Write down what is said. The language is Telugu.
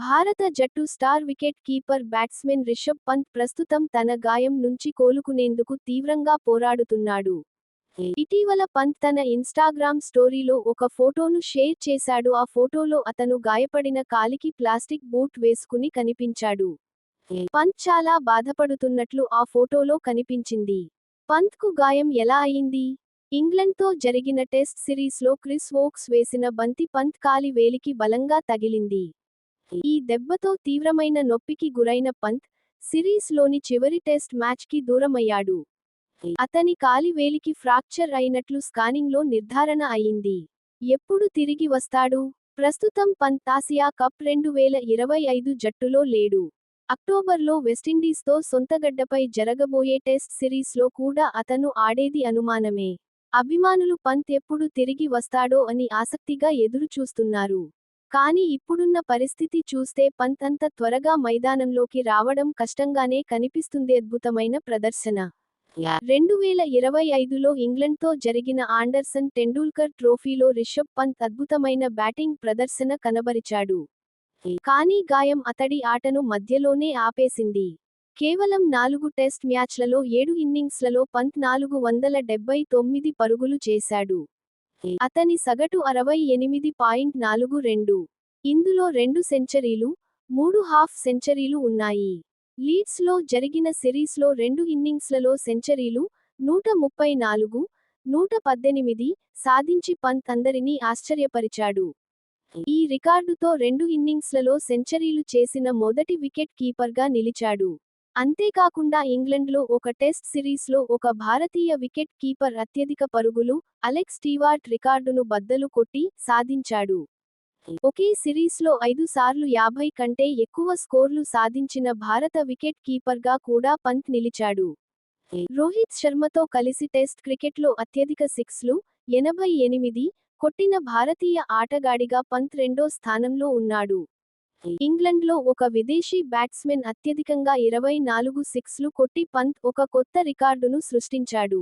భారత జట్టు star wicket keeper batsmen Rishabh Pant ప్రస్తుతం తన గాయం నుంచి కోలుకునేందుకు తీవ్రంగా పోరాడుతున్నాడు. ఇటీవల పంత్ తన ఇన్స్టాగ్రామ్ స్టోరీలో ఒక ఫోటోను షేర్ చేశాడు. ఆ ఫోటోలో అతను గాయపడిన కాలికి ప్లాస్టిక్ బూట్ వేసుకుని కనిపించాడు. పంత్ చాలా బాధపడుతున్నట్లు ఆ ఫోటోలో కనిపించింది. పంత్కు గాయం ఎలా అయింది? ఇంగ్లండ్తో జరిగిన టెస్ట్ సిరీస్లో క్రిస్ వోక్స్ వేసిన బంతి పంత్ కాలి వేలికి బలంగా తగిలింది. ఈ దెబ్బతో తీవ్రమైన నొప్పికి గురైన పంత్ సిరీస్లోని చివరి టెస్ట్ మ్యాచ్కి దూరమయ్యాడు. అతని కాలివేలికి ఫ్రాక్చర్ అయినట్లు స్కానింగ్లో నిర్ధారణ అయింది. ఎప్పుడు తిరిగి వస్తాడు? ప్రస్తుతం పంత్ ఆసియా కప్ రెండు వేల ఇరవై ఐదు జట్టులో లేడు. అక్టోబర్లో వెస్టిండీస్తో సొంతగడ్డపై జరగబోయే టెస్ట్ సిరీస్లో కూడా అతను ఆడేది అనుమానమే. అభిమానులు పంత్ ఎప్పుడు తిరిగి వస్తాడో అని ఆసక్తిగా ఎదురుచూస్తున్నారు. కానీ ఇప్పుడున్న పరిస్థితి చూస్తే పంత్ అంత త్వరగా మైదానంలోకి రావడం కష్టంగానే కనిపిస్తుంది అద్భుతమైన ప్రదర్శన. రెండు వేల ఇరవై ఐదులో ఇంగ్లండ్తో జరిగిన ఆండర్సన్ టెండూల్కర్ ట్రోఫీలో రిషబ్ పంత్ అద్భుతమైన బ్యాటింగ్ ప్రదర్శన కనబరిచాడు. కానీ గాయం అతడి ఆటను మధ్యలోనే ఆపేసింది. కేవలం నాలుగు టెస్ట్ మ్యాచ్లలో ఏడు ఇన్నింగ్స్లలో పంత్ నాలుగు వందల డెబ్బై తొమ్మిది పరుగులు చేశాడు. అతని సగటు అరవై ఎనిమిది పాయింట్ నాలుగు రెండు. ఇందులో రెండు సెంచరీలు మూడు హాఫ్ సెంచరీలు ఉన్నాయి. లీడ్స్లో జరిగిన సిరీస్లో రెండు ఇన్నింగ్స్లలో సెంచరీలు నూట ముప్పై నాలుగు నూట పద్దెనిమిది సాధించి పంత్ అందరినీ ఆశ్చర్యపరిచాడు. ఈ రికార్డుతో రెండు ఇన్నింగ్స్లలో సెంచరీలు చేసిన మొదటి వికెట్ కీపర్గా నిలిచాడు. అంతేకాకుండా ఇంగ్లండ్లో ఒక టెస్ట్ సిరీస్లో ఒక భారతీయ వికెట్ కీపర్ అత్యధిక పరుగులు అలెక్స్ స్టీవార్ట్ రికార్డును బద్దలు కొట్టి సాధించాడు. ఒకే సిరీస్లో ఐదు సార్లు యాభై కంటే ఎక్కువ స్కోర్లు సాధించిన భారత వికెట్ కీపర్గా కూడా పంత్ నిలిచాడు. రోహిత్ శర్మతో కలిసి టెస్ట్ క్రికెట్లో అత్యధిక సిక్స్లు ఎనభై ఎనిమిది కొట్టిన భారతీయ ఆటగాడిగా పంత్ రెండో స్థానంలో ఉన్నాడు. ఇంగ్లండ్లో ఒక విదేశీ బ్యాట్స్మెన్ అత్యధికంగా ఇరవై నాలుగు సిక్స్లు కొట్టి పంత్ ఒక కొత్త రికార్డును సృష్టించాడు.